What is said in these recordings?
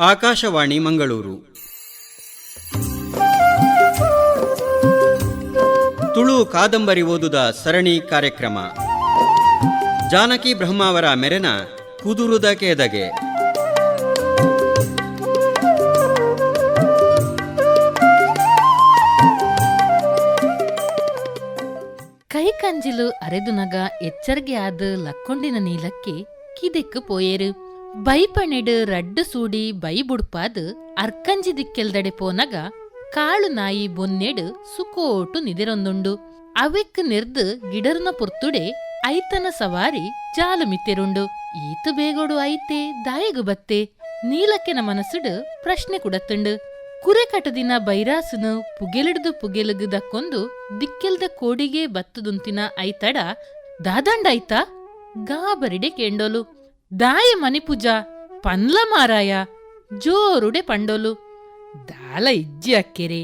ಆಕಾಶವಾಣಿ ಮಂಗಳೂರು. ತುಳು ಕಾದಂಬರಿ ಓದುದ ಸರಣಿ ಕಾರ್ಯಕ್ರಮ. ಜಾನಕಿ ಬ್ರಹ್ಮಾವರ ಮೆರೆನ ಕುದುರುದ ಕೇದಗೆ. ಕೈ ಕಂಜಿಲು ಅರೆದುನಗ ಎಚ್ಚರಿಕೆ ಆದ ಲಕ್ಕೊಂಡಿನ ನೀಲಕ್ಕೆ ಕಿದೆಕ್ಕು ಪೋಯೇರು. ಬೈಪಣೆಡು ರಡ್ಡು ಸೂಡಿ ಬೈಬುಡ್ಪಾದ್ ಅರ್ಕಂಜಿ ದಿಕ್ಕೆಲ್ದಡೆ ಪೋನಗ ಕಾಳು ನಾಯಿ ಬೊನ್ನೆಡು ಸುಕೋಟು ನಿದಿರೊಂದುಂಡು. ಅವೆಕ್ ನಿರ್ದ್ ಗಿಡರ್ನ ಪುರ್ತುಡೆ ಐತನ ಸವಾರಿ ಜಾಲು ಮಿತ್ತೆರುಂಡು. ಈತು ಬೇಗೋಡು ಐತೆ, ದಾಯಗು ಬತ್ತೆ, ನೀಲಕ್ಕೆನ ಮನಸ್ಸುಡು ಪ್ರಶ್ನೆ ಕುಡತ್ತುಂಡು. ಕುರೆಕಟದಿನ ಬೈರಾಸುನು ಪುಗೆಲಿಡ್ದು ಪುಗೆಲುಗು ದಕ್ಕೊಂದು ದಿಕ್ಕೆಲ್ದ ಕೋಡಿಗೆ ಬತ್ತದುಂತಿನ ಐತಡ ದಾದಂಡ ಐತಾ ಗಾಬರಿಡೆ ಕೇಂಡೋಲು. ದಾಯ ಮನಿಪುಜ ಪನ್ಲ ಮಾರಾಯ ಜೋರುಡೆ ಪಂಡೋಲು ದಾಲ ಇಜ್ಜಿ ಅಕ್ಕೆರೆ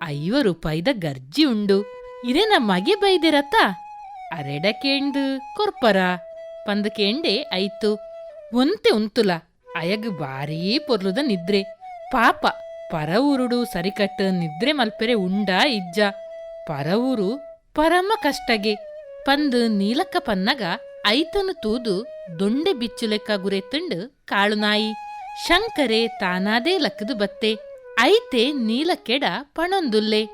ಐವ ರೂಪಾಯಿದ ಗರ್ಜಿ ಉಂಡು, ಇರೇನ ಮಗೆ ಬೈದಿರತ್ತ ಅರೆಡ ಕೇಂಡು ಕೊರ್ಪರ, ಪಂದ ಕೇಂಡೆ ಐತು, ಒಂತೆ ಉಂತುಲ, ಅಯಗ್ ಬಾರೀ ಪೊರ್ಲುದ ನಿದ್ರೆ, ಪಾಪ ಪರವೂರುಡು ಸರಿಕಟ್ಟ ನಿದ್ರೆ ಮಲ್ಪೆರೆ ಉಂಡ ಇಜ್ಜ, ಪರವೂರು ಪರಮ ಕಷ್ಟಗೆ, ಪಂದ್ ನೀಲಕ್ಕ ಪನ್ನಗ ಐತನು ತೂದು ದೊಂಡೆ ಬಿಚ್ಚು ಲೆಕ್ಕ ಗುರೆತ್ತುಂಡು ಕಾಳು ನಾಯಿ. ಶಂಕರೆ ತಾನಾದೇ ಲಕ್ಕದು ಬತ್ತೆ. ಐತೆ ನೀಲಕ್ಕೆಡ ಪಣೊಂದುಲ್ಲೆ.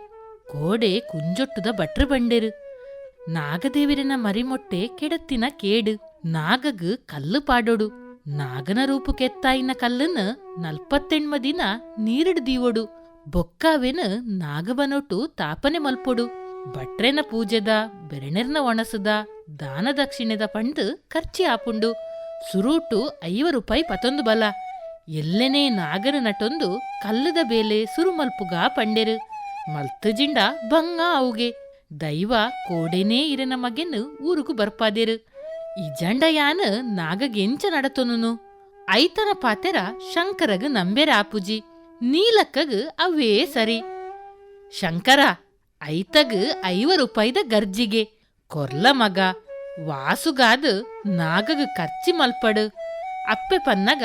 ಕೋಡೆ ಕುಂಜೊಟ್ಟುದ ಬಟ್ರು ಬಂಡೆರು. ನಾಗದೇವಿರನ ಮರಿಮೊಟ್ಟೆ ಕೆಡತ್ತಿನ ಕೇಡು. ನಾಗಗ್ ಕಲ್ಲು ಪಾಡೋಡು. ನಾಗನ ರೂಪು ಕೆತ್ತಾಯಿನ ಕಲ್ಲನ್ನ ನಲ್ಪತ್ತೆಣ್ಮ ದಿನ ನೀರಿಡ್ ದೀವೊಡು. ಬೊಕ್ಕಾವೆನ ನಾಗಬನೊಟ್ಟು ತಾಪನೆ ಮಲ್ಪೊಡು. ಭಟ್ರೆನ ಪೂಜೆದ ಬೆರಣೆರ್ನ ಒಣಸದ. ದಾನ ದಕ್ಷಿಣದ ಪಂಡು ಖರ್ಚಿ ಆಪುಂಡು ಸುರೂಟು ಐವ ರೂಪಾಯಿ ಪತೊಂದು ಬಲ. ಎಲ್ಲೆನೇ ನಾಗರ ನಟೊಂದು ಕಲ್ಲದ ಬೇಲೆ ಸುರುಮಲ್ಪುಗ ಪಂಡೆರು. ಮಲ್ತು ಜಿಂಡ ಬಂಗ ಅವುಗೆ. ದೈವ ಕೋಡೆನೇ ಇರನ ಮಗೆನ್ ಊರುಗು ಬರ್ಪಾದೆರು. ಈ ಯಾನ ನಾಗಗೆಂಚ ನಡತೊನು ಐತನ ಪಾತೆರ ಶಂಕರಗ ನಂಬೆರ ಆಪುಜಿ ನೀಲಕ್ಕಗ ಅವೇ ಸರಿ. ಶಂಕರ, ಐತಗ ಐವ ರೂಪಾಯಿದ ಗರ್ಜಿಗೆ. ಕೊರ್ಲ ಮಗ ವಾಸುಗಾದ್ ನಾಗಗ ಕರ್ಚಿ ಮಲ್ಪಡು. ಅಪ್ಪೆ ಪನ್ನಗ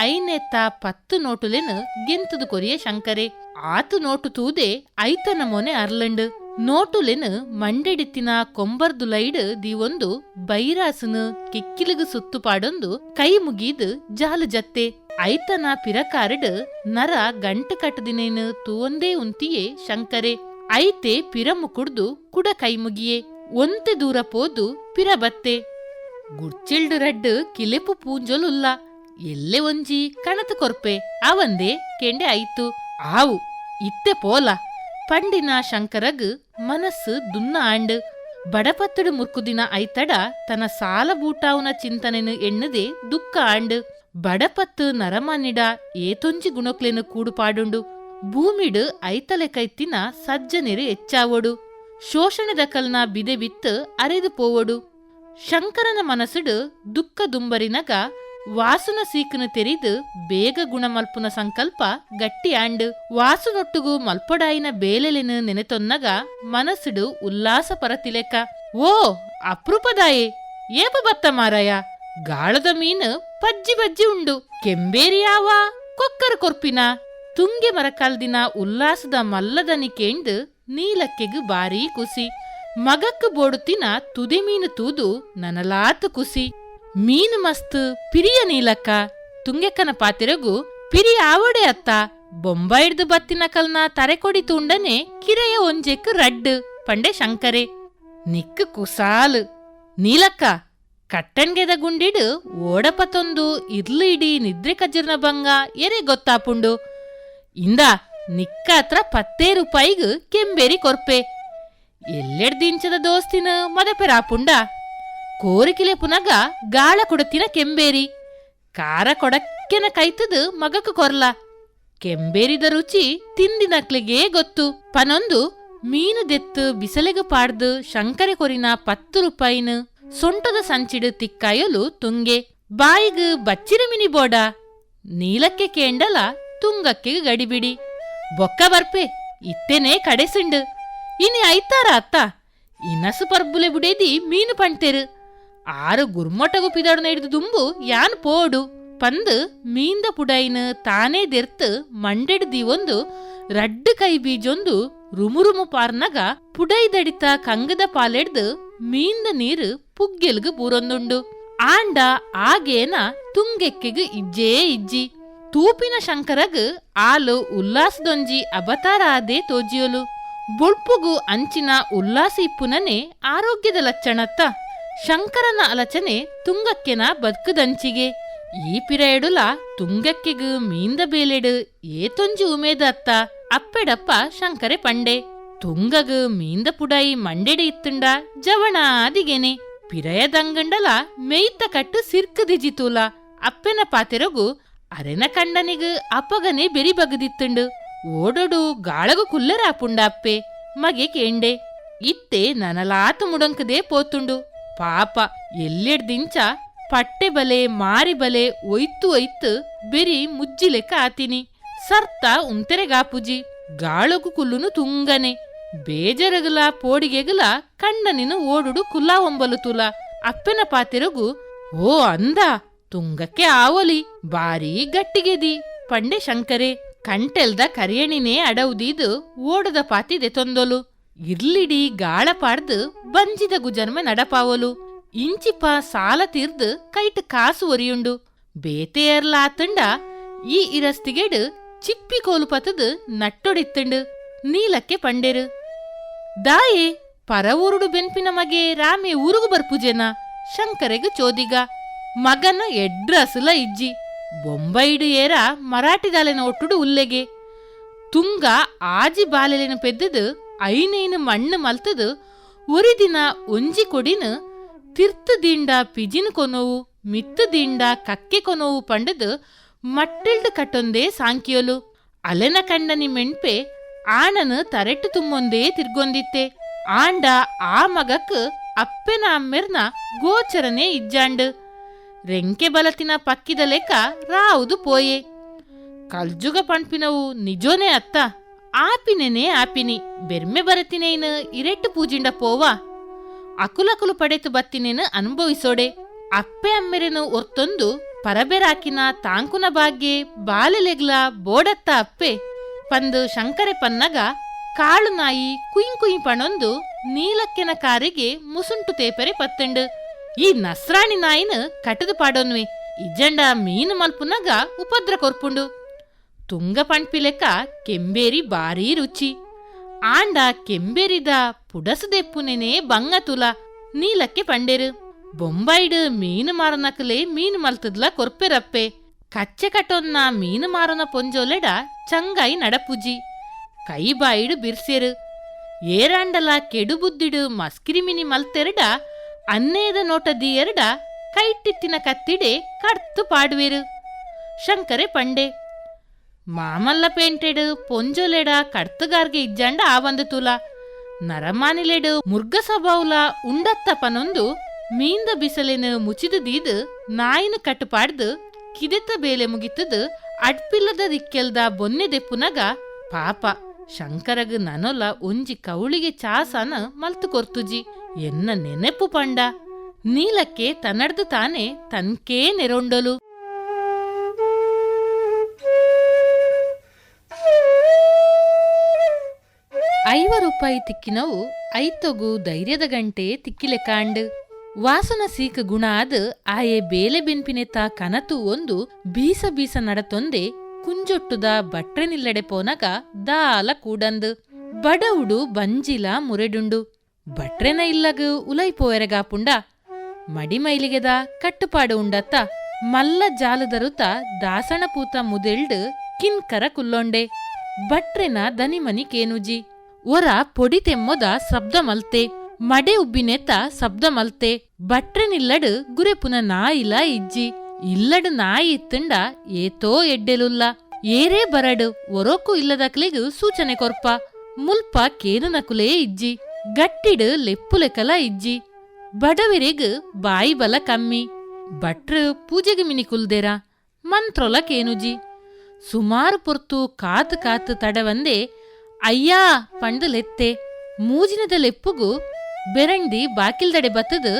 ಐನೆತ್ತ ಪತ್ತು ನೋಟುಲೆನ್ ಗೆಂತದು ಕೊರಿಯ ಶಂಕರೆ. ಆತು ನೋಟು ತೂದೆ ಐತನ ಮೊನೆ ಅರ್ಲಂಡ್. ನೋಟುಲೆನ್ ಮಂಡೆಡಿತ್ತಿನ ಕೊಂಬರ್ದು ಲೈಡ್ ದೀವೊಂದು ಬೈರಾಸನು ಕಿಕ್ಕಿಲಿಗು ಸುತ್ತು ಪಾಡೊಂದು ಕೈ ಮುಗೀದ್ ಜಾಲು ಜತ್ತೆ. ಐತನ ಪಿರಕಾರಡ್ ನರ ಗಂಟು ಕಟ್ಟದಿನೇನು ತೂವೊಂದೇ ಉಂತಿಯೇ ಶಂಕರೆ. ಐತೆ ಪಿರಮು ಕುಡ್ದು ಕುಡ ಕೈ ಮುಗಿಯೇ. ಒಂತೆ ದೂರ ಪೋದು ಪಿರ ಬತ್ತೆ ಗುಡ್ಚಿಲ್ಡು ರಡ್ಡು ಕಿಲೆಪು ಪೂಂಜೊಲುಲ್ಲ. ಎಲ್ಲೆ ಒಂಜಿ ಕಣತು ಕೊರ್ಪೆ. ಅವಂದೇ ಕೆಂಡೆ ಆಯ್ತು. ಆವು, ಇತ್ತೆ ಪೋಲ. ಪಂಡಿನ ಶಂಕರಗ್ ಮನಸ್ಸು ದುನ್ನ ಆಂಡ್. ಬಡಪತ್ತಡು ಮುರ್ಕುದಿನ ಐತಡ ತನ್ನ ಸಾಲ ಬೂಟಾವುನ ಚಿಂತನೆನು ಎಣ್ಣದೆ ದುಃಖ ಆಂಡ್. ಬಡಪತ್ತು ನರಮನಿಡ ಏತೊಂಜಿ ಗುಣಕ್ಲೆನು ಕೂಡುಪಾಡುಂಡು. ಭೂಮಿಡು ಐತಲೆ ಕೈತಿನ ಸಜ್ಜನಿರು ಎಚ್ಚಾವೊಡು ಶೋಷಣೆದ ಕಲ್ನ ಬಿದೆ ಬಿತ್ತು ಅರೆದು ಪೋವಡು. ಶಂಕರನ ಮನಸುಡು ದುಃಖ ದುಂಬರಿನಗ ವಾಸುನ ಸೀಕನು ತೆರಿದು ಬೇಗ ಗುಣಮಲ್ಪುನ ಸಂಕಲ್ಪ ಗಟ್ಟಿ ಆಂಡ್. ವಾಸುನೊಟ್ಟುಗು ಮಲ್ಪಡಾಯಿನ ಬೇಲೆಲೆನು ನೆನೆತೊನ್ನಗ ಮನಸುಡು ಉಲ್ಲಾಸ ಪರತಿಲೆಕ್ಕ ಓ, ಅಪರೂಪದಾಯೆ! ಏಪ ಬತ್ತ ಮಾರಾಯ! ಗಾಳದ ಮೀನು ಪಜ್ಜಿ ಬಜ್ಜಿ ಉಂಡು. ಕೆಂಬೇರಿ ಯಾವ ಕೊಕ್ಕರ ಕೊರ್ಪಿನ. ತುಂಗೆ ಮರಕಾಲ್ದಿನ ಉಲ್ಲಾಸದ ಮಲ್ಲದನಿ ಕೇಂಡ್ ನೀಲಕ್ಕೆಗು ಬಾರೀ ಕುಸಿ. ಮಗಕ್ಕು ಬೋಡುತ್ತಿನ ತುದಿ ಮೀನು ತೂದು ನನಲಾತು ಕುಸಿ. ಮೀನು ಮಸ್ತ್ ಪಿರಿಯ ನೀಲಕ್ಕ ತುಂಗೆಕ್ಕನ ಪಾತಿರಗು ಪಿರಿ ಆವಡೆ ಅತ್ತ. ಬೊಂಬಾಯಿಡ್ದು ಬತ್ತಿನ ಕಲ್ನ ತರೆಕೊಡಿ ತುಂಡನೆ ಕಿರೆಯ ಒಂಜೆಕ್ ರಡ್ಡು, ಪಂಡೆ ಶಂಕರೆ. ನಿಕ್ಕು ಕುಸಾಲು. ನೀಲಕ್ಕ ಕಟ್ಟಣ್ಗೆದ ಗುಂಡಿಡು ಓಡಪತೊಂದು ಇರ್ಲು ಇಡೀ ನಿದ್ರೆ ಕಜ್ಜರ್ನ ಭಂಗ ಎರೆ ಗೊತ್ತಾಪುಂಡು. ಇಂದ ನಿಕ್ಕ ಹತ್ರ ಪತ್ತೇ ರೂಪಾಯಿಗ್ ಕೆಂಬೇರಿ ಕೊರ್ಪೆ. ಎಲ್ಲೆಡ್ ದಿಂಚದ ದೋಸ್ತಿನ ಮದಪೆರಾಪುಂಡ ಕೋರಿಕಿಲೆ ಪುನಗ ಗಾಳ ಕೊಡತಿನ ಕೆಂಬೇರಿ. ಕಾರ ಕೊಡಕ್ಕೆನ ಕೈತದು ಮಗಕ್ಕೆ ಕೊರ್ಲ. ಕೆಂಬೇರಿದ ರುಚಿ ತಿಂದಿನಕ್ಲಿಗೇ ಗೊತ್ತು. ಪನೊಂದು ಮೀನು ದೆತ್ತು ಬಿಸಲೆಗು ಪಾಡ್ದು ಶಂಕರೆ ಕೊರಿನ ಪತ್ತು ರೂಪಾಯಿನ ಸೊಂಟದ ಸಂಚಿಡು ತಿಕ್ಕಾಯಲು ತುಂಗೆ. ಬಾಯಿಗ್ ಬಚ್ಚಿರ ಮಿನಿ ಬೋಡ. ನೀಲಕ್ಕೆ ಕೇಂಡಲ ತುಂಗಕ್ಕೆ ಗಡಿಬಿಡಿ. ಬೊಕ್ಕ ಬರ್ಪೆ, ಇತ್ತೇನೆ ಕಡೆಸಿಂಡು ಇನಿ ಐತಾರ ಅತ್ತ ಇನಸು ಪರ್ಬುಲೆ ಬುಡೇದಿ ಮೀನು ಪಂಟೆರು ಆರು ಗುರ್ಮೊಟಗು ಪಿದಾಡು ನೈಡ್ದು ದುಂಬು ಯಾನ್ ಪೋಡು. ಪಂದ್ ಮೀಂದ ಪುಡೈನ್ ತಾನೇ ದೆರ್ತ್ ಮಂಡೆಡ್ದಿ ಒಂದು, ರಡ್ಡು ಕೈ ಬೀಜೊಂದು ರುಮುರುಮು ಪಾರ್ನಗ ಪುಡೈದಡಿತ ಕಂಗದ ಪಾಲೆಡ್ದು ಮೀಂದ ನೀರು ಪುಗ್ಗೆಲ್ಗು ಬೂರೊಂದುಂಡು. ಆಂಡ, ಆಗೇನ ತುಂಗೆಕ್ಕೆಗು ಇಜ್ಜೇ ಇಜ್ಜಿ. ತೂಪಿನ ಶಂಕರಗ್ ಆಲು ಉಲ್ಲಾಸದೊಂಜಿ ಅವತಾರ ಆದೇ ತೋಜಿಯೋಲು. ಬುಳ್ಪುಗು ಅಂಚಿನ ಉಲ್ಲಾಸ ಇಪ್ಪುನನೆ ಆರೋಗ್ಯದ ಲಕ್ಷಣತ್ತ ಶಂಕರನ ಅಲಚನೆ ತುಂಗಕ್ಕೆನ ಬದುಕದಂಚಿಗೆ. ಈ ಪಿರಯಡುಲ ತುಂಗಕ್ಕೆಗ್ ಮೀಂದ ಬೇಲೆಡು ಏತೊಂಜಿ ಉಮೇದ ಅತ್ತ ಅಪ್ಪೆಡಪ್ಪ ಶಂಕರೆ ಪಂಡೆ. ತುಂಗಗು ಮೀಂದ ಪುಡಾಯಿ ಮಂಡೆಡೆ ಇತ್ತುಂಡ ಜವಣ ಆದಿಗೆನೆ ಪಿರಯದಂಗಂಡಲ ಮೇಯ್ತ ಕಟ್ಟು ಸಿರ್ಕದಿಜಿತೂಲ ಅಪ್ಪೆನ ಪಾತೆರಗು ಅರೆನ ಕಂಡನಿಗ ಅಪ್ಪಗನೆ ಬೆರಿ ಬಗದಿತ್ತುಂಡು. ಓಡೋಡು ಗಾಳಗು ಕುಲ್ಲರಾಪುಂಡ ಅಪ್ಪೆ ಮಗೆ ಕೇಂಡೆ, ಇತ್ತೆ ನನಲಾತು ಮುಡಂಕದೇ ಪೋತುಂಡು. ಪಾಪ ಎಲ್ಲೆಡ್ದಿಂಚ ಪಟ್ಟೆ ಬಲೆ, ಮಾರಿ ಬಲೆ, ಒಯ್ತು ಒಯ್ತು ಬೆರಿ ಮುಜ್ಜಿ ಲೆಕ್ಕ ಆತಿನಿ ಸರ್ತ ಉಂತೆರೆಗಾಪುಜಿ ಗಾಳಗು ಕುಲ್ಲುನು ತುಂಗನೆ. ಬೇಜರಗಲ, ಪೋಡಿಗೆಗಲ ಕಂಡನಿನ ಓಡುಡು ಕುಲ್ಲ ಒಂಬಲು ತುಲ. ಅಪ್ಪನ ಪಾತಿರಗು, ಓ ಅಂದ ತುಂಗಕ್ಕೆ ಆವಲಿ ಬಾರಿ ಗಟ್ಟಿಗೆದಿ. ಪಂಡೆ ಶಂಕರೆ, ಕಂಟೆಲ್ದ ಕರಿಯಣಿನೇ ಅಡವುದೀದು ಓಡದ ಪಾತಿದೆ ತೊಂದೊಲು. ಇರ್ಲಿಡಿ ಗಾಳ ಪಾಡ್ದು ಬಂಜಿದ ಗುಜನ್ಮ ನಡಪಾವಲು. ಇಂಚಿಪ ಸಾಲ ತೀರ್ದು ಕೈಟ್ ಕಾಸು ಒರಿಯುಂಡು. ಬೇತೆಯರ್ಲಾತಂಡ ಈ ಇರಸ್ತಿಗೆಡು ಚಿಪ್ಪಿ ಕೋಲು ಪತದು ನಟ್ಟೊಡಿತ್ತಂಡು. ನೀಲಕ್ಕೆ ಪಂಡೆರು. ದಾಯೆ, ಪರವೂರುಡು ಬೆನ್ಪಿನ ಮಗೆ ರಾಮೆ ಊರುಗು ಬರ್ಪುಜೆನ ಶಂಕರೆಗು ಚೋದಿಗ. ಮಗನ ಅಸಲ ಇಜ್ಜಿ. ಬೊಂಬೈಡು ಏರ ಮರಾಠಿದಾಲೆನ ಒಟ್ಟುಡು ಉಲ್ಲೆಗೆ. ತುಂಗ ಆಜಿ ಬಾಲೆಲೆನ ಪೆದ್ದದು, ಐನೇನು ಮಣ್ಣು ಮಲ್ತದು ಒರಿದಿನ ಒಂಜಿ ಕೊಡಿನ ತಿರ್ತು ದಿಂಡ ಪಿಜಿನ್ ಕೊನೋವು, ಮಿತ್ತು ದಿಂಡ ಕಕ್ಕೆ ಕೊನೋವು ಪಂಡದು ಮಟ್ಟಿಲ್ಡು ಕಟ್ಟೊಂದೇ ಸಾಂಕಿಯೋಲು. ಅಲೆನ ಕಂಡನಿ ಮೆಣ್ಪೆ ಆಣನು ತರೆಟ್ಟು ತುಂಬೊಂದೇ ತಿರ್ಗೊಂದಿತ್ತೆ. ಆಂಡ ಆ ಮಗಕ್ ಅಪ್ಪೆನ ಅಮ್ಮೆರ್ನ ಗೋಚರನೇ ಇಜ್ಜಾಂಡು. ರೆಂಕೆ ಬಲತಿನ ಪಕ್ಕಿದ ಲೆಕ್ಕ ರಾವುದು ಪೋಯೆ. ಕಲ್ಜುಗ ಪಂಪಿನವು ನಿಜೋನೇ ಅತ್ತ. ಆಪಿನೆನೆ ಆಪಿನಿ. ಬೆರ್ಮೆ ಬರತಿನೇನ ಇರೆಟ್ಟು ಪೂಜಿಂಡ ಪೋವ. ಅಕುಲಕುಲು ಪಡೆತು ಬತ್ತಿನೇನು ಅನುಭವಿಸೋಡೆ. ಅಪ್ಪೆ ಅಮ್ಮೆರೆನು ಒತ್ತೊಂದು ಪರಬೆರಾಕಿನ ತಾಂಕುನ ಬಾಗ್ಗೆ ಬಾಲೆಲೆಗ್ಲ ಬೋಡತ್ತ ಅಪ್ಪೆ. ಪಂದು ಶಂಕರೆ ಪನ್ನಗ ಕಾಳು ನಾಯಿ ಕುಯಿಂ ಕುಯಿಂ ಪಣೊಂದು ನೀಲಕ್ಕೆನ ಕಾರಿಗೆ ಮುಸುಂಟು ತೇಪರೆ ಪತ್ತಂಡು. ಈ ನಸ್ರಾಣಿ ನಾಯಿನ కట్టదు ಪಾಡೋನ್ವೆ. ಇಜ್ಜಂಡ ಮೀನು ಮಲ್ಪುನಗ ಉಪದ್ರ ಕೊರ್ಪುಂಡು. ತುಂಗ ಪಣ್ಪಿ ಲೆಕ್ಕ ಕೆಂಬೇರಿ ಬಾರಿ ರುಚಿ. ಆಂಡ ಕೆಂಬೇರಿದ ಪುಡಸದೆಪ್ಪುನೆನೆ ಬಂಗತುಲ ನೀಲಕ್ಕೆ ಪಂಡೆರು. ಬೊಂಬೈಡು ಮೀನು ಮಾರನಕಲೆ ಮೀನು ಮಲ್ತದ್ಲ ಕೊರ್ಪೆರಪ್ಪೆ. ಕಚ್ಚೆ ಕಟ್ಟೊನ್ನ ಮೀನು ಮಾರನ ಪೊಂಜೋಲೆಡ ಚಂಗಾಯಿ ನಡಪುಜಿ. ಕೈ ಬಾಯಿಡು ಬಿರ್ಸೆರು. ಏರಾಂಡಲ ಕೆಡು ಬುದ್ದಿಡು ಮಸ್ಕಿರಿಮಿನಿ ಮಲ್ತೆರಡ ಅನ್ನೇದ ನೋಟದಿ ಎರಡ ಕೈಟಿತ್ತಿನ ಕತ್ತಿಡೆ ಕಡ್ತು ಪಾಡುವೆರು. ಶಂಕರೆ ಪಂಡೆ, ಮಾಮಲ್ಲ ಪೇಂಟೆಡು ಪೊಂಜೊಲೆಡ ಕಡ್ತುಗಾರ್ಗೆ ಇಜ್ಜಂಡ ಆವಂದು ತುಲ. ನರಮಾನಿಲೆಡು ಮುರ್ಗ ಸಬೌಲ ಉಂಡತ್ತ ಪನೊಂದು ಮೀಂದ ಬಿಸಲೆನ ಮುಚಿದು ದೀದು ನಾಯಿನ ಕಟ್ಟುಪಾಡ್ದು ಕಿದೆತ ಬೇಲೆ ಮುಗಿತದು ಅಡ್ಪಿಲ್ಲದ ದಿಕ್ಕೆಲ್ದ ಬೊನ್ನೆ ದೆಪ್ಪುನಗ ಪಾಪ. ಶಂಕರಗ ನನೊಲ ಒಂಜಿ ಕೌಳಿಗೆ ಚಾಸನ ಮಲ್ತು ಕೊರ್ತುಜಿ. ಎನ್ನ ನೆನೆಪು ಪಂಡ. ನೀಲಕ್ಕೆ ತನ್ನಡ್ದು ತಾನೆ ತನ್ಕೇ ನೆರೊಂಡಲು. ಐವ ರೂಪಾಯಿ ತಿಕ್ಕಿನವು ಐತೊಗು ಧೈರ್ಯದ ಗಂಟೆ ತಿಕ್ಕಿಲೆ ಕಾಂಡ್. ವಾಸನ ಸೀಕ ಗುಣ ಆದ ಆಯೆ ಬೇಲೆ ಬೆನ್ಪಿನೆತ್ತ ಕನತು ಒಂದು ಬೀಸ ಬೀಸ ನಡತೊಂದೆ ಕುಂಜೊಟ್ಟುದ ಬಟ್ರೆ ನಿಲ್ಲಡೆ ಪೋನಗ ದಾಲ ಕೂಡಂದ್. ಬಡವುಡು ಬಂಜಿಲ ಮುರೆಡುಂಡು. ಬಟ್ರೆನ ಇಲ್ಲಗ ಉಲೈ ಮಡಿ ಮಡಿಮೈಲಿಗೆದ ಕಟ್ಟುಪಾಡು ಉಂಡತ್ತ ಮಲ್ಲ ಜಾಲದರುತ ದಾಸಣ ಪೂತ ಮುದಿಲ್ಡ್ ಕಿನ್ಕರ ಕುಲ್ಲೊಂಡೆ. ಬಟ್ರೆನ ದನಿಮನಿ ಕೇನುಜಿ ಒರ ಪೊಡಿ ತೆಮ್ಮೊದ ಶಬ್ದ ಮಲ್ತೆ, ಮಡೆ ಉಬ್ಬಿನೆತ್ತ ಶಬ್ದ ಮಲ್ತೆ. ಭಟ್ರೆನಿಲ್ಲಡು ಗುರೆಪುನ ಗುರೆ ಪುನ ನಾಯಿಲ ಇಜ್ಜಿ, ಇಲ್ಲಡು ನಾಯಿ ಇತ್ತಂಡ ಏತೋ ಎಡ್ಡೆಲುಲ್ಲ. ಏರೇ ಬರಡು ಒರೋಕು ಇಲ್ಲದಕ್ಲಿಗು ಸೂಚನೆ ಕೊರ್ಪ, ಮುಲ್ಪ ಕೇನು ನಕುಲೇ ಇಜ್ಜಿ. ಗಟ್ಟಿಡು ಲೆಪ್ಪುಲೆಕಲ ಇಜ್ಜಿ. ಬಡವರಿಗ ಬಾಯಿ ಬಲ ಕಮ್ಮಿ. ಭಟ್ರ ಪೂಜೆಗೆ ಮಿನಿ ಕುಲ್ದೆರ ಮಂತ್ರೊಲ ಕೇನುಜಿ ಸುಮಾರು ಪೊರ್ತು ಕಾತು ಕಾತು ತಡವಂದೆ, ಅಯ್ಯಾ ಪಂಡು ಲೆತ್ತೆ ಮೂಜಿನದ ಲೆಪ್ಪುಗು ಬೆರಂಡಿ ಬಾಕಿಲ್ದಡೆ ಬತ್ತದು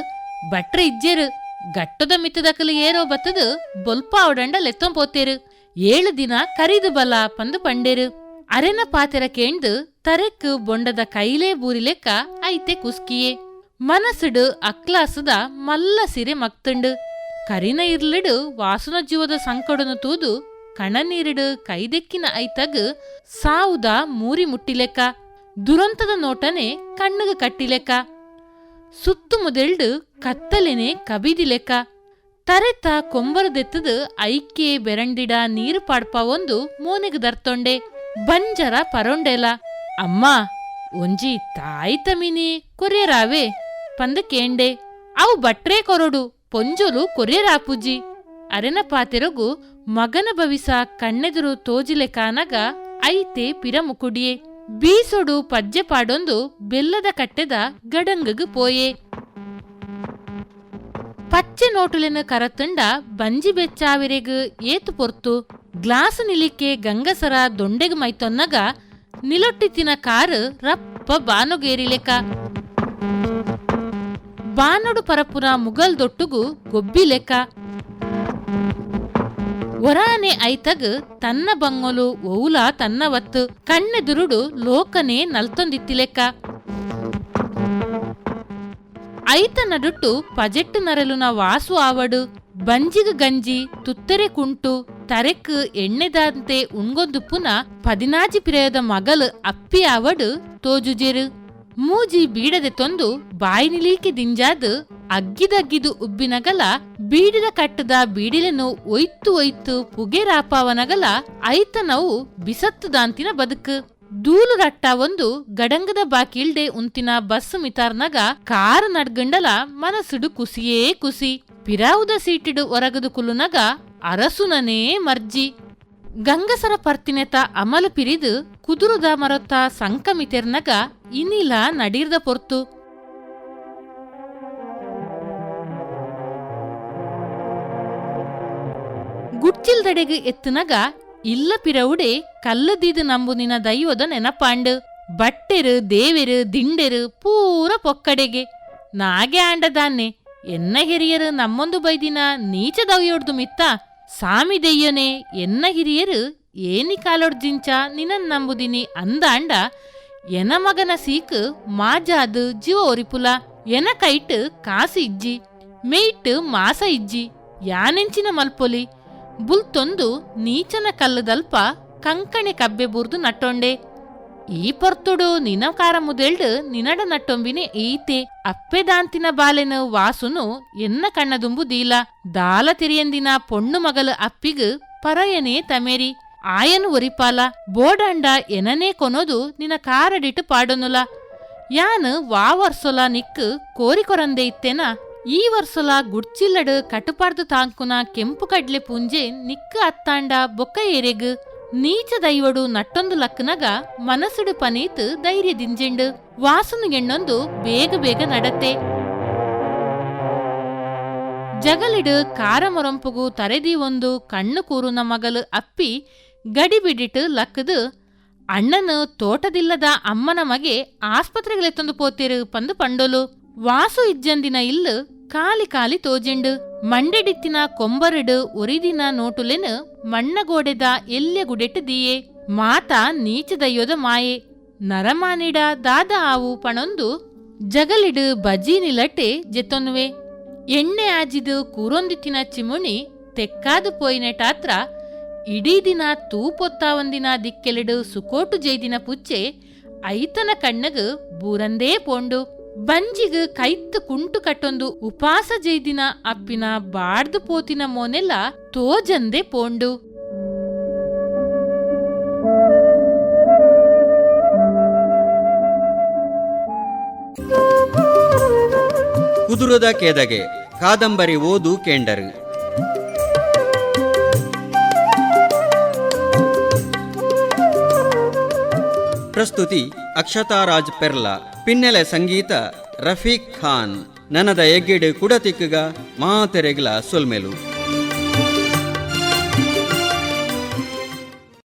ಭಟ್ರ ಇಜ್ಜೆರು. ಗಟ್ಟದ ಮಿತ್ತದಕಲು ಏರೋ ಬತ್ತದು ಬೊಲ್ಪ ಅವಡಂಡ ಲೆತ್ತಂ ಪೋತೇರು ಏಳು ದಿನ ಕರಿದು ಬಲ ಪಂದು ಪಂಡೆರು. ಅರೆನ ಪಾತೆರ ಕೇಂದು ತರೆಕ್ ಬೊಂಡದ ಕೈಲೇ ಬೂರಿ ಲೆಕ್ಕ ಐತೆ ಕುಸ್ಕಿಯೇ. ಮನಸ್ಸುಡು ಅಕ್ಲಾಸದ ಮಲ್ಲ ಸಿರೆ ಮಕ್ತುಂಡು ಕರಿನ ಇರ್ಲಿಡು ವಾಸನ ಜೀವದ ಸಂಕಡನು ತೂದು. ಕಣನೀರಿಡು ಕೈದೆಕ್ಕಿನ ಐತಗ್ ಸಾವುದ ಮೂರಿ ಮುಟ್ಟಿಲೆಕ್ಕ ದುರಂತದ ನೋಟನೆ ಕಣ್ಣುಗ ಕಟ್ಟಿಲೆಕ್ಕ ಸುತ್ತು ಕತ್ತಲೆನೆ ಕಬಿದಿಲೆಕ್ಕ ತರೆತ ಕೊಂಬರದೆತ್ತದ ಐಕೆ ಬೆರಂಡಿಡ ನೀರು ಪಾಡ್ಪ ಒಂದು ಮೋನೆಗ್ ದರ್ತೊಂಡೆ. ಬಂಜರ ಪರೊಂಡೆಲ. ಅಮ್ಮ, ಒಂಜಿ ತಾಯಿ ತಮಿನಿ ಕೊರಿಯರಾವೆ ಪಂದ ಕೇಂಡೆ ಅವು ಬಟ್ರೆ ಕೊರಡು, ಪೊಂಜೊಲು ಕೊರಿಯರಾಪುಜಿ ಅರೆನ ಪಾತೆರಗು ಮಗನ ಭವಿಸ ಕಣ್ಣೆದುರು ತೋಜಿಲೆ ಕಾನಗ ಐತೆ ಪಿರಮುಕುಡಿಯೇ. ಬೀಸೊಡು ಪಜ್ಜೆ ಪಾಡೊಂದು ಬೆಲ್ಲದ ಕಟ್ಟೆದ ಗಡಂಗಗ್ ಪೋಯೆ. ಪಚ್ಚೆ ನೋಟುಲಿನ ಕರತುಂಡ ಬಂಜಿ ಬೆಚ್ಚಾವಿರೆಗ್ ಏತು ಪೊರ್ತು, ಗ್ಲಾಸ್ ನಿಲಿಕ್ಕೆ ಗಂಗಸರ ದೊಂಡೆಗ್ ಮೈತೊನ್ನಗ ನಿಲೊಟ್ಟಿತ್ತಿನ ಕಾರ್ ರಪ್ಪ ಬಾನುಗೇರಿಲೆಕ ಬಾನುಡು ಪರಪುರ ಮುಗಲ್ ದೊಟ್ಟುಗು ಗೊಬ್ಬಿ ಲೆಕ್ಕ. ಒರಾನೆ ಐತಗ್ ತನ್ನ ಬಂಗೊಲು ಒವುಲ ತನ್ನ ವತ್ತು, ಕಣ್ಣೆದುರುಡು ಲೋಕನೆ ನಲ್ತೊಂದಿತ್ತಿಲೆಕ್ಕ ಐತ ನಡುಟ್ಟು ಪಜೆಟ್ಟು ನರಲುನ ವಾಸು ಆವಡು, ಬಂಜಿಗ ಗಂಜಿ ತುತ್ತರೆ ಕುಂಟು ತರೆಕ್ ಎಣ್ಣೆದಂತೆ ಉಣ್ಗೊಂದು ಪುನ ಪದಿನಾಜಿ ಪಿರೆಯದ ಮಗಲು ಅಪ್ಪಿ ಅವಡು ತೋಜುಜೆರು ಮೂಜಿ ಬೀಡದೆ ತೊಂದು ಬಾಯಿನಿಲೀಕೆ ದಿಂಜಾದ ಅಗ್ಗಿದಗ್ಗಿದು ಉಬ್ಬಿನಗಲ ಬೀಡಿದ ಕಟ್ಟದ ಬೀಡಿಲೆನು ಒಯ್ತು ಒಯ್ತು ಪುಗೆರಾಪಾವನಗಲ ಐತನವು ಬಿಸತ್ತುದಾಂತಿನ ಬದುಕು. ದೂಲು ರಟ್ಟ ಒಂದು ಗಡಂಗದ ಬಾಕಿಲ್ಡೆ ಉಂತಿನ ಬಸ್ ಮಿತಾರ್ನಗ ಕಾರು ನಡ್ಗಂಡಲ ಮನಸ್ಸುಡು ಕುಸಿಯೇ ಕುಸಿ. ಪಿರಾವುದ ಸೀಟಿಡು ಒರಗದು ಕುಲುನಗ ಅರಸುನನೇ ಮರ್ಜಿ. ಗಂಗಸರ ಪರ್ತಿನೆತ ಅಮಲು ಪಿರಿದು ಕುದುರುದ ಮರೊತ್ತ ಸಂಕಮಿತೆರ್ನಗ ಇನಿಲ ನಡೀರ್ದ ಪೊರ್ತು. ಗುಡ್ಚಿಲ್ದಡೆಗ್ ಎತ್ತನಗ ಇಲ್ಲ ಪಿರವುಡೆ ಕಲ್ಲದೀದು ನಂಬುನಿನ ದೈವದ ನೆನಪಾಂಡು. ಬಟ್ಟೆರು, ದೇವೆರು, ದಿಂಡೆರು ಪೂರ ಪೊಕ್ಕಡೆಗೆ. ನಾಗೆ ಆಂಡದಾನೆ ಎನ್ನ ಹಿರಿಯರು ನಮ್ಮೊಂದು ಬೈದಿನ ನೀಚ ದವ್ಯೋಡ್ದು ಮಿತ್ತ. ಸಾಮಿ ದೆಯ್ಯನೆ ಎನ್ನ ಹಿರಿಯರು, ಏನಿ ಕಾಲೊಡ್ಜಿಂಚ ನಿನನ್ ನಂಬುದಿನಿ ಅಂದಾಂಡ, ಎನ ಮಗನ ಸೀಕ್ ಮಾಜಾದು ಜೀವ ಒರಿಪುಲ, ಎನ ಕೈಟ್ ಕಾಸು ಇಜ್ಜಿ, ಮೇಯ್ಟ್ ಮಾಸ ಇಜ್ಜಿ ಯಾನೆಂಚಿನ ಮಲ್ಪೊಲಿ, ಬುಲ್ತೊಂದು ನೀಚನ ಕಲ್ಲದಲ್ಪ ಕಂಕಣೆ ಕಬ್ಬೆ ಬುರ್ದು ನಟ್ಟೊಂಡೆ. ಈ ಪೊರ್ತುಡು ನಿನ ಕಾರ ಮುದೆಲ್ಡು ನಿನಡ ನಟ್ಟೊಂಬಿನೆ ಈತೆ ಅಪ್ಪೆದಾಂತಿನ ಬಾಲೆನು ವಾಸುನು ಎನ್ನ ಕಣ್ಣದುಂಬು ದೀಲ. ತಿರಿಯಂದಿನ ಪೊಣ್ಣು ಮಗಲು ಅಪ್ಪಿಗ್ ಪರಯನೇ ತಮೇರಿ. ಆಯನು ಒರಿಪಾಲ, ಬೋಡಂಡ ಎನನೇ ಕೊನೋದು ನಿನ ಕಾರಡಿಟ್ಟು ಪಾಡೊನುಲ. ಯಾನ್ ವಾ ವರ್ಸೊಲ ನಿಕ್ ಕೋರಿಕೊರಂದೆ ಇತ್ತೇನ. ಈ ವರ್ಸೊಲ ಗುಡ್ಚಿಲ್ಲಡ್ ಕಟುಪಾಡ್ದು ತಾಂಕುನ ಕೆಂಪು ಕಡ್ಲೆ ಪುಂಜೆ ನಿಕ್ಕ ಅತ್ತಾಂಡ ಬೊಕ್ಕ ಏರೆಗ್. ನೀಚ ದೈವಡು ನಟ್ಟೊಂದು ಲಕ್ಕನಗ ಮನಸುಡು ಪನೀತ್ ಧೈರ್ಯ ದಿಂಜೆಂಡು, ವಾಸನು ಎಣ್ಣೊಂದು ಬೇಗ ಬೇಗ ನಡತೆ ಜಗಲಿಡು ಕಾರ ಮೊರಂಪುಗು ತರೆದಿ ಒಂದು ಕಣ್ಣು ಕೂರುನ ಮಗಲು ಅಪ್ಪಿ ಗಡಿ ಬಿಡಿಟ್ಟು ಲಕ್ಕದು, ಅಣ್ಣನು ತೋಟದಿಲ್ಲದ ಅಮ್ಮನ ಮಗೆ ಆಸ್ಪತ್ರೆಗೆ ತಂದು ಪೋತಿರು ಪಂದು ಪಂಡೋಲು, ವಾಸು ಇಜ್ಜಂದಿನ ಇಲ್ಲು ಕಾಲಿ ಕಾಲಿ ತೋಜೆಂಡು, ಮಂಡೆಡಿತ್ತಿನ ಕೊಂಬರಡು ಒರಿದಿನ ನೋಟುಲೆನು ಮಣ್ಣಗೋಡೆದ ಎಲ್ಲೆ ಗುಡೆಟ್ಟು ದಿಯೇ ಮಾತ ನೀಚದಯ್ಯೋದ ಮಾಯೆ, ನರಮಾನಿಡ ದಾದ ಆವು ಪಣೊಂದು ಜಗಲಿಡು ಬಜಿ ನಿಲಟೆ ಜೆತ್ತೊನ್ನುವೆ. ಎಣ್ಣೆ ಆಜಿದು ಕೂರೊಂದಿತ್ತಿನ ಚಿಮುಣಿ ತೆಕ್ಕಾದು ಪೋಯಿನೆಟಾತ್ರ ಇಡೀ ದಿನ ತೂಪೊತ್ತ ಒಂದಿನ ದಿಕ್ಕೆಲೆಡು ಸುಕೋಟು ಜೈದಿನ ಪುಚ್ಚೆ, ಐತನ ಕಣ್ಣಗ ಬೂರಂದೇ ಪೋಂಡು. ಬಂಜಿಗ್ ಕೈತ್ತ ಕುಂಟು ಕಟ್ಟೊಂದು ಉಪಾಸ ಜೈದಿನ ಅಪ್ಪಿನ ಬಾಡ್ದು ಪೋತಿನ ಮೋನೆಲ್ಲ ತೋಜಂದೆ ಪೋಂಡು. ಕುದುರದ ಕೆದಗೆ ಕಾದಂಬರಿ ಓದು ಕೇಂಡರು. ಪ್ರಸ್ತುತಿ ಅಕ್ಷತಾರಾಜ್ ಪೆರ್ಲಾ. ಪಿನ್ನೆಲೆ ಸಂಗೀತ ರಫೀಕ್ ಖಾನ್ ನನದ ಎಗ್ಗಿಡು ಕುಡತಿಕ್ಕಗ ಮಾತೆರೆಗ್ಲ ಸೊಲ್ಮೆಲು.